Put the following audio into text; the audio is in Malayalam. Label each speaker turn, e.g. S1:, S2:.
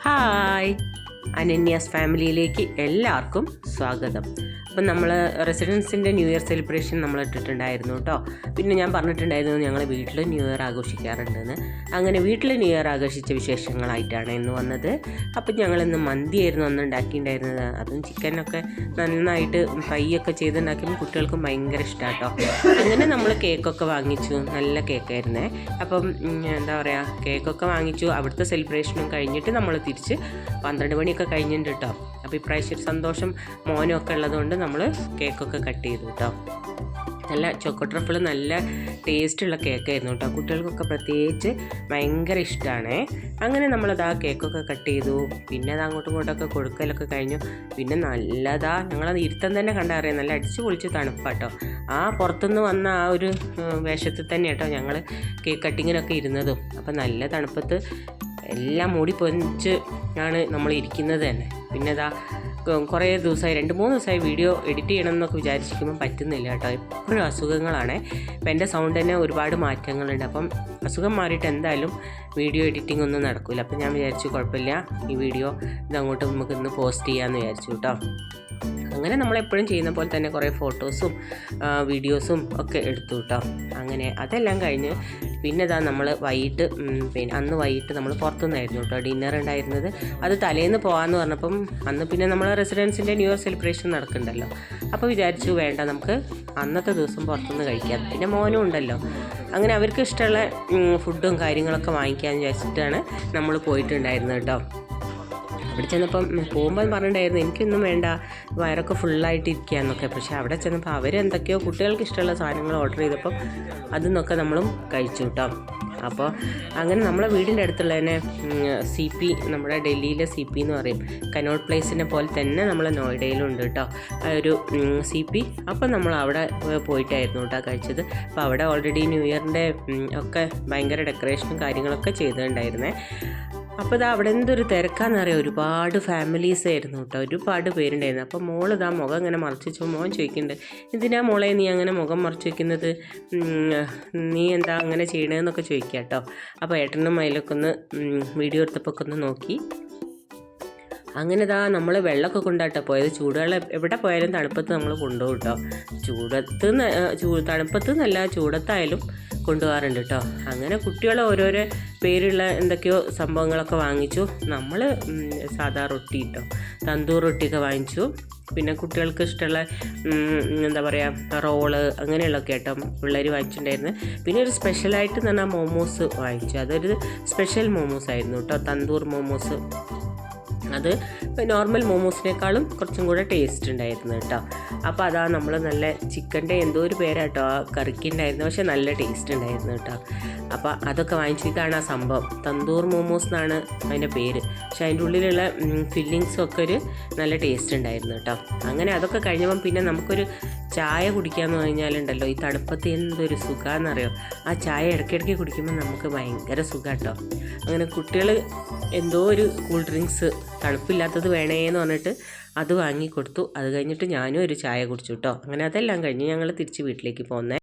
S1: Hi. അനന്യാസ് ഫാമിലിയിലേക്ക് എല്ലാവർക്കും സ്വാഗതം. അപ്പം നമ്മൾ റെസിഡൻസിന്റെ ന്യൂ ഇയർ സെലിബ്രേഷൻ നമ്മൾ ഇട്ടിട്ടുണ്ടായിരുന്നു കേട്ടോ. പിന്നെ ഞാൻ പറഞ്ഞിട്ടുണ്ടായിരുന്നു ഞങ്ങൾ വീട്ടിൽ ന്യൂ ഇയർ ആഘോഷിക്കാറുണ്ടെന്ന്. അങ്ങനെ വീട്ടിൽ ന്യൂ ഇയർ ആഘോഷിച്ച വിശേഷങ്ങളായിട്ടാണ് ഇന്ന് വന്നത്. അപ്പം ഞങ്ങളിന്ന് മന്തിയായിരുന്നു അന്ന് ഉണ്ടാക്കിയിട്ടുണ്ടായിരുന്നത്. അതും ചിക്കനൊക്കെ നന്നായിട്ട് ഫ്രൈ ഒക്കെ ചെയ്തുണ്ടാക്കിയപ്പോൾ കുട്ടികൾക്കും ഭയങ്കര ഇഷ്ടമാട്ടോ അങ്ങനെ നമ്മൾ കേക്കൊക്കെ വാങ്ങിച്ചു. നല്ല കേക്കായിരുന്നേ. അപ്പം എന്താ പറയുക കേക്കൊക്കെ വാങ്ങിച്ചു. അവിടുത്തെ സെലിബ്രേഷനും കഴിഞ്ഞിട്ട് നമ്മൾ തിരിച്ച് പന്ത്രണ്ട് മണിയൊക്കെ കഴിഞ്ഞിട്ടുണ്ട് കേട്ടോ അപ്പോൾ ഇപ്രാവശ്യം ഒരു സന്തോഷം മോനും ഒക്കെ ഉള്ളതുകൊണ്ട് നമ്മൾ കേക്കൊക്കെ കട്ട് ചെയ്തു കേട്ടോ നല്ല ചോക്കോ ട്രഫിൾ നല്ല ടേസ്റ്റുള്ള കേക്കായിരുന്നു കേട്ടോ കുട്ടികൾക്കൊക്കെ പ്രത്യേകിച്ച് ഭയങ്കര ഇഷ്ടമാണ് അങ്ങനെ നമ്മളത് ആ കേക്കൊക്കെ കട്ട് ചെയ്തു. പിന്നെ അത് അങ്ങോട്ടും ഇങ്ങോട്ടൊക്കെ കൊടുക്കലൊക്കെ കഴിഞ്ഞു. പിന്നെ നല്ലതാ ഞങ്ങളത് ഇരുത്തം തന്നെ കണ്ടറിയാം നല്ല അടിച്ചു പൊളിച്ച് തണുപ്പാട്ടോ ആ പുറത്തുനിന്ന് വന്ന ആ ഒരു വേഷത്തിൽ തന്നെ കേട്ടോ ഞങ്ങൾ കേക്ക് കട്ടിങ്ങിനൊക്കെ ഇരുന്നതും. അപ്പം നല്ല തണുപ്പത്ത് എല്ലാം മൂടി പൊഞ്ച് ആണ് നമ്മൾ ഇരിക്കുന്നത് തന്നെ. പിന്നെ ഇതാ കുറേ ദിവസമായി രണ്ട് മൂന്ന് ദിവസമായി വീഡിയോ എഡിറ്റ് ചെയ്യണം എന്നൊക്കെ വിചാരിച്ചിരിക്കുമ്പോൾ പറ്റുന്നില്ല കേട്ടോ. എപ്പോഴും അസുഖങ്ങളാണ്. അപ്പം എന്റെ സൗണ്ട് തന്നെ ഒരുപാട് മാറ്റങ്ങളുണ്ട്. അപ്പം അസുഖം മാറിയിട്ട് എന്തായാലും വീഡിയോ എഡിറ്റിംഗ് ഒന്നും നടക്കില്ല അപ്പം ഞാൻ വിചാരിച്ചു കുഴപ്പമില്ല. ഈ വീഡിയോ ഇതങ്ങോട്ട് നമുക്ക് ഇന്ന് പോസ്റ്റ് ചെയ്യാമെന്ന് വിചാരിച്ചു കേട്ടോ. അങ്ങനെ നമ്മൾ എപ്പോഴും ചെയ്യുന്ന പോലെ തന്നെ കുറേ ഫോട്ടോസും വീഡിയോസും ഒക്കെ എടുത്തു കേട്ടോ അങ്ങനെ അതെല്ലാം കഴിഞ്ഞ് പിന്നെ ഇതാ നമ്മൾ വൈകിട്ട് പിന്നെ അന്ന് വൈകിട്ട് നമ്മൾ പുറത്തുനിന്നായിരുന്നു കേട്ടോ ഡിന്നർ ഉണ്ടായിരുന്നത്. അത് തലേന്ന് പോകാമെന്ന് പറഞ്ഞപ്പം അന്ന് പിന്നെ നമ്മൾ റെസിഡൻസിന്റെ ന്യൂ ഇയർ സെലിബ്രേഷൻ നടക്കുന്നുണ്ടല്ലോ. അപ്പോൾ വിചാരിച്ചു വേണ്ട നമുക്ക് അന്നത്തെ ദിവസം പുറത്തുനിന്ന് കഴിക്കാം. പിന്നെ മോനും ഉണ്ടല്ലോ. അങ്ങനെ അവർക്ക് ഇഷ്ടമുള്ള ഫുഡും കാര്യങ്ങളൊക്കെ വാങ്ങിക്കാമെന്ന് വിചാരിച്ചിട്ടാണ് നമ്മൾ പോയിട്ടുണ്ടായിരുന്നത് കേട്ടോ അവിടെ ചെന്നപ്പം പോകുമ്പോൾ പറഞ്ഞിട്ടുണ്ടായിരുന്നു എനിക്കൊന്നും വേണ്ട വയറൊക്കെ ഫുള്ളായിട്ട് ഇരിക്കുകയെന്നൊക്കെ പക്ഷേ അവിടെ ചെന്നപ്പോൾ അവരെന്തൊക്കെയോ കുട്ടികൾക്ക് ഇഷ്ടമുള്ള സാധനങ്ങൾ ഓർഡർ ചെയ്തപ്പം അതിന്നൊക്കെ നമ്മളും കഴിച്ചു കേട്ടോ അപ്പോൾ അങ്ങനെ നമ്മളെ വീടിന്റെ അടുത്തുള്ള തന്നെ സി പി നമ്മുടെ ഡൽഹിയിലെ സി പി എന്ന് പറയും. കനോട്ട് പ്ലേസിനെ പോലെ തന്നെ നമ്മൾ നോയിഡയിലുണ്ട് കേട്ടോ ഒരു സി പി അപ്പോൾ നമ്മൾ അവിടെ പോയിട്ടായിരുന്നു കേട്ടോ കഴിച്ചത്. അപ്പോൾ അവിടെ ഓൾറെഡി ന്യൂ ഇയറിന്റെ ഒക്കെ ഭയങ്കര ഡെക്കറേഷനും കാര്യങ്ങളൊക്കെ ചെയ്തിട്ടുണ്ടായിരുന്നേ. അപ്പോൾ ഇതാ അവിടെ എന്തൊരു തിരക്കാന്നറിയാം? ഒരുപാട് ഫാമിലീസ് ആയിരുന്നു കേട്ടോ. ഒരുപാട് പേരുണ്ടായിരുന്നു. അപ്പോൾ മോൾ ഇതാ മുഖം ഇങ്ങനെ മറച്ചു വെച്ചു മോൻ ചോദിക്കുന്നുണ്ട് എന്തിനാ മോളെ നീ അങ്ങനെ മുഖം മറച്ചു വെക്കുന്നത്? നീ എന്താ അങ്ങനെ ചെയ്യണതെന്നൊക്കെ ചോദിക്കുക കേട്ടോ അപ്പോൾ ഏട്ടനും അതിലൊക്കെ ഒന്ന് വീഡിയോ എടുത്തപ്പോൾ ഒക്കെ ഒന്ന് നോക്കി. അങ്ങനെ ഇതാ നമ്മൾ വെള്ളമൊക്കെ കൊണ്ടാട്ടോ പോയത്. ചൂടുവെള്ളം എവിടെ പോയാലും തണുപ്പത്ത് നമ്മൾ കൊണ്ടുപോകും കേട്ടോ ചൂടത്ത് ചൂ തണുപ്പത്ത് എന്നല്ല ചൂടത്തായാലും കൊണ്ടുപോകാറുണ്ട് കേട്ടോ അങ്ങനെ കുട്ടികൾ ഓരോരോ പേരുള്ള എന്തൊക്കെയോ സംഭവങ്ങളൊക്കെ വാങ്ങിച്ചു. നമ്മൾ സാധാ റൊട്ടി കേട്ടോ തന്തൂർ റൊട്ടിയൊക്കെ വാങ്ങിച്ചു. പിന്നെ കുട്ടികൾക്ക് ഇഷ്ടമുള്ള എന്താ പറയുക റോൾ അങ്ങനെയുള്ളതൊക്കെ കേട്ടോ പിള്ളേർ വാങ്ങിച്ചിട്ടുണ്ടായിരുന്നു. പിന്നെ ഒരു സ്പെഷ്യലായിട്ട് പറഞ്ഞാൽ മോമോസ് വാങ്ങിച്ചു. അതൊരു സ്പെഷ്യൽ മോമോസ് ആയിരുന്നു കേട്ടോ തന്തൂർ മോമോസ്. അത് നോർമൽ മോമോസിനേക്കാളും കുറച്ചും കൂടെ ടേസ്റ്റ് ഉണ്ടായിരുന്നു കേട്ടോ. അപ്പോൾ അതാ നമ്മൾ നല്ല ചിക്കന്റെ എന്തോ ഒരു പേരാട്ടോ ആ കറിക്ക് ഉണ്ടായിരുന്നു. പക്ഷേ നല്ല ടേസ്റ്റ് ഉണ്ടായിരുന്നു കേട്ടോ. അപ്പോൾ അതൊക്കെ വാങ്ങിച്ചു ഇതാണ് ആ സംഭവം. തന്തൂർ മോമോസ് എന്നാണ് അതിന്റെ പേര്. പക്ഷേ അതിന്റെ ഉള്ളിലുള്ള ഫില്ലിങ്സൊക്കെ ഒരു നല്ല ടേസ്റ്റ് ഉണ്ടായിരുന്നു കേട്ടോ. അങ്ങനെ അതൊക്കെ കഴിഞ്ഞപ്പം പിന്നെ നമുക്കൊരു ചായ കുടിക്കാന്ന് പറഞ്ഞാലുണ്ടല്ലോ ഈ തണുപ്പത്ത് എന്തൊരു സുഖാന്നറിയോ? ആ ചായ ഇടയ്ക്കിടയ്ക്ക് കുടിക്കുമ്പോൾ നമുക്ക് ഭയങ്കര സുഖാട്ടോ. അങ്ങനെ കുട്ടികൾ എന്തോ ഒരു കൂൾ ഡ്രിങ്ക്സ് തണുപ്പില്ലാത്തത് വേണേന്ന് പറഞ്ഞിട്ട് അത് വാങ്ങി കൊടുത്തു അത് കഴിഞ്ഞിട്ട് ഞാനും ഒരു ചായ കുടിച്ചു കേട്ടോ അങ്ങനെ അതെല്ലാം കഴിഞ്ഞ് ഞങ്ങൾ തിരിച്ച് വീട്ടിലേക്ക് പോന്നേ.